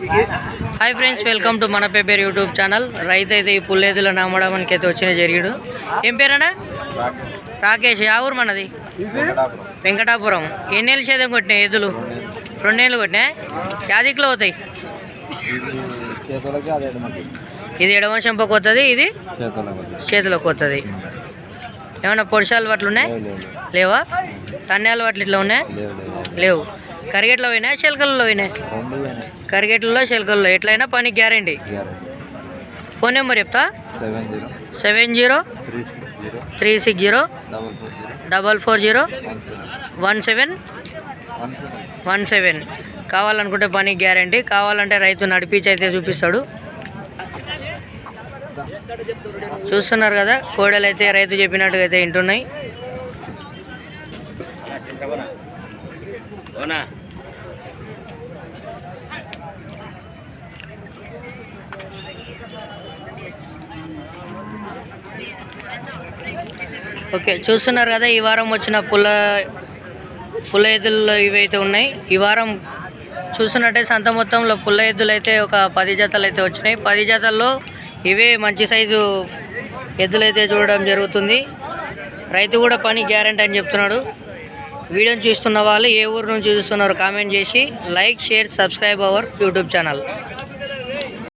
Hi friends welcome to మన paper YouTube channel రైతు అయితే ఈ పుల్లేదులను అమ్మడానికి అయితే వచ్చిన జరిగాడు. ఏం పేరన్నా? రాకేష్. యా ఊరు మనది? వెంకటాపురం. ఎన్నేళ్ళు చేదం కొట్టినాయి ఎద్దులు? రెండేళ్ళు. కొట్టినాయి యాదిక్లో అవుతాయి ఇది ఎడమ చెంపకు వస్తుంది ఇది చేతులకి వస్తుంది ఏమన్నా పొడిశాలు వట్లు ఉన్నాయి? లేవు? తన్నేళ్ళ వట్లు ఇట్లా ఉన్నాయి? లేవు. కరిగెట్లో పోయినాయి చిలకల్లో పోయినాయి కరిగెట్లలో చిలకల్లో. ఎట్లయినా పని గ్యారంటీ. ఫోన్ నెంబర్ చెప్తా? Seven zero. Seven zero. Three six zero. Double four zero. Double four zero. One seven. One seven. One seven. One seven. కావాలనుకుంటే పని గ్యారంటీ. కావాలంటే రైతు నడిపించి అయితే చూపిస్తాడు. చూస్తున్నారు కదా కోడలు అయితే రైతు చెప్పినట్టుగా అయితే వింటున్నాయి. ఓకే చూస్తున్నారు కదా ఈ వారం వచ్చిన పుల్ల పుల్ల ఎద్దులు ఇవైతే ఉన్నాయి. ఈ వారం చూస్తున్నట్టయితే సంత మొత్తంలో పుల్ల ఎద్దులు అయితే ఒక పది జతలు అయితే వచ్చినాయి. పది జతల్లో ఇవే మంచి సైజు ఎద్దులైతే చూడడం జరుగుతుంది. రైతు కూడా పని గ్యారంటీ అని చెప్తున్నాడు. వీడియోని చూస్తున్న వాళ్ళు ఏ ఊరు నుంచి చూస్తున్నారు కామెంట్ చేసి like share subscribe our YouTube channel